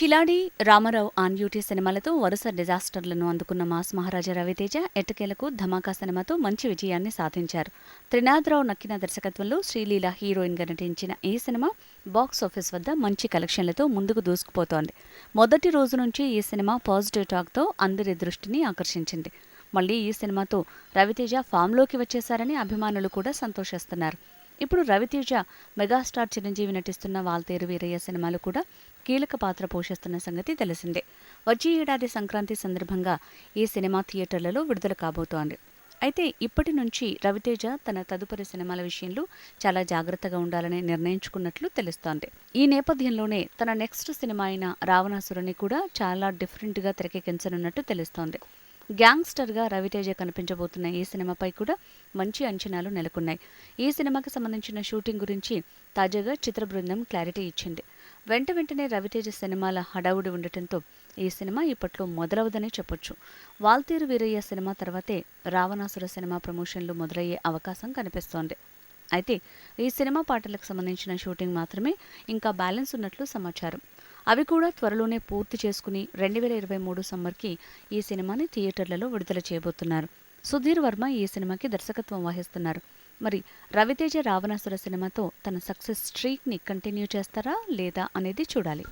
కిలాడి Ramarao on duty సినిమాలతో వరుస డిజాస్టర్లను అందుకున్న మాస్ మహారాజా రవితేజ ఎట్టకేలకు ధమాకా సినిమాతో మంచి విజయాన్ని సాధించారు. త్రినాథరావు నక్కిన దర్శకత్వంలో శ్రీలీల హీరోయిన్గా నటించిన ఈ సినిమా బాక్స్ ఆఫీస్ వద్ద మంచి కలెక్షన్లతో ముందుకు దూసుకుపోతోంది. మొదటి రోజు నుంచి ఈ సినిమా పాజిటివ్ టాక్తో అందరి దృష్టిని ఆకర్షించింది. మళ్ళీ ఈ సినిమాతో రవితేజ ఫామ్లోకి వచ్చేశారని అభిమానులు కూడా సంతోషిస్తున్నారు. ఇప్పుడు రవితేజ మెగాస్టార్ చిరంజీవి నటిస్తున్న వాల్తేరు వీరయ్య సినిమాలు కూడా కీలక పాత్ర పోషిస్తున్న సంగతి తెలిసిందే. వచ్చే ఏడాది సంక్రాంతి సందర్భంగా ఈ సినిమా థియేటర్లలో విడుదల కాబోతోంది. అయితే ఇప్పటి నుంచి రవితేజ తన తదుపరి సినిమాల విషయంలో చాలా జాగ్రత్తగా ఉండాలని నిర్ణయించుకున్నట్లు తెలుస్తోంది. ఈ నేపథ్యంలోనే తన నెక్స్ట్ సినిమా అయిన రావణాసురుని కూడా చాలా డిఫరెంట్గా తెరకెక్కించనున్నట్టు తెలుస్తోంది. గ్యాంగ్స్టర్గా రవితేజ కనిపించబోతున్న ఈ సినిమాపై కూడా మంచి అంచనాలు నెలకొన్నాయి. ఈ సినిమాకి సంబంధించిన షూటింగ్ గురించి తాజాగా చిత్ర బృందం క్లారిటీ ఇచ్చింది. వెంట వెంటనే రవితేజ సినిమాల హడావుడి ఉండటంతో ఈ సినిమా ఇప్పట్లో మొదలవదనే చెప్పొచ్చు. వాల్తీరు వీరయ్య సినిమా తర్వాతే రావణాసుర సినిమా ప్రమోషన్లు మొదలయ్యే అవకాశం కనిపిస్తోంది. అయితే ఈ సినిమా పాటలకు సంబంధించిన షూటింగ్ మాత్రమే ఇంకా బ్యాలెన్స్ ఉన్నట్లు సమాచారం. అవి కూడా త్వరలోనే పూర్తి చేసుకుని రెండు వేల ఇరవై మూడు సమ్మర్కి ఈ సినిమాని థియేటర్లలో విడుదల చేయబోతున్నారు. సుధీర్ వర్మ ఈ సినిమాకి దర్శకత్వం వహిస్తున్నారు. మరి రవితేజ రావణాసుర సినిమాతో తన సక్సెస్ స్ట్రీక్ని కంటిన్యూ చేస్తారా లేదా అనేది చూడాలి.